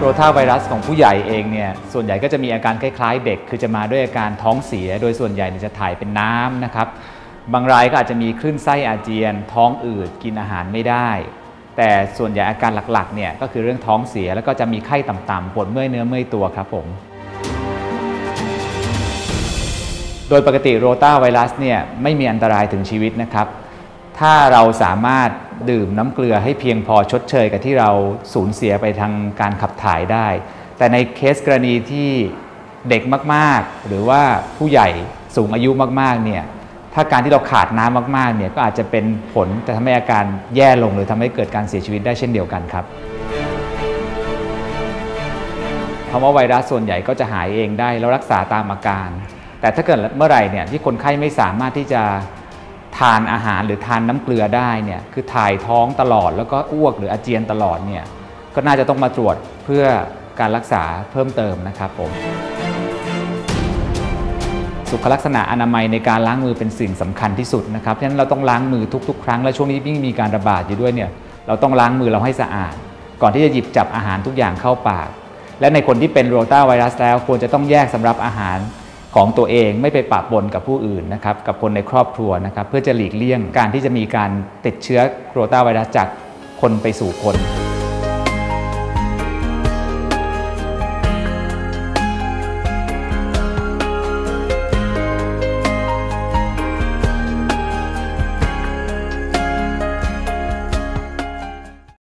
โรตาไวรัสของผู้ใหญ่เองเนี่ยส่วนใหญ่ก็จะมีอาการคล้ายๆ เด็ก คือจะมาด้วยอาการท้องเสีย โดยส่วนใหญ่จะถ่ายเป็นน้ำนะครับบางรายก็อาจจะมีคลื่นไส้อาเจียน ท้องอืดกินอาหารไม่ได้ แต่ส่วนใหญ่อาการหลักๆเนี่ยก็คือเรื่องท้องเสียแล้วก็จะมีไข้ต่ำๆปวดเมื่อยเนื้อเมื่อยตัวครับผมโดยปกติโรตาไวรัสเนี่ยไม่มีอันตรายถึงชีวิตนะครับ ถ้าเราสามารถดื่มน้ำเกลือให้เพียงพอชดเชยกับที่เราสูญเสียไปทางการขับถ่ายได้ แต่ในเคสกรณีที่เด็กมากๆ หรือว่าผู้ใหญ่สูงอายุมากๆเนี่ยถ้าการที่เราขาดน้ำมากๆเนี่ยก็อาจจะเป็นผลแต่ทำให้อาการแย่ลงหรือทำให้เกิดการเสียชีวิตได้เช่นเดียวกันครับเพราว่าไวรัสส่วนใหญ่ก็จะหายเองได้แล้วรักษาตามอาการ แต่ถ้าเกิดเมื่อไหร่เนี่ยที่คนไข้ไม่สามารถที่จะ ทานอาหารหรือทานน้ำเกลือได้เนี่ยคือถ่ายท้องตลอดแล้วก็อ้วกหรืออาเจียนตลอดเนี่ยก็น่าจะต้องมาตรวจเพื่อการรักษาเพิ่มเติมนะครับผมสุขลักษณะอนามัยในการล้างมือเป็นสิ่งสำคัญที่สุดนะครับฉะนั้นเราต้องล้างมือทุก ๆ ครั้งและช่วงนี้ยิ่งมีการระบาดอยู่ด้วยเนี่ยเราต้องล้างมือเราให้สะอาด ก่อนที่จะหยิบจับอาหารทุกอย่างเข้าปาก และในคนที่เป็นโรตาไวรัสแล้วควรจะต้องแยกสำหรับอาหาร ของตัวเองไม่ไปปะปนกับผู้อื่นนะครับกับคนในครอบครัวนะครับเพื่อจะหลีกเลี่ยงการที่จะมีการติดเชื้อโรตาไวรัสจากคนไปสู่คน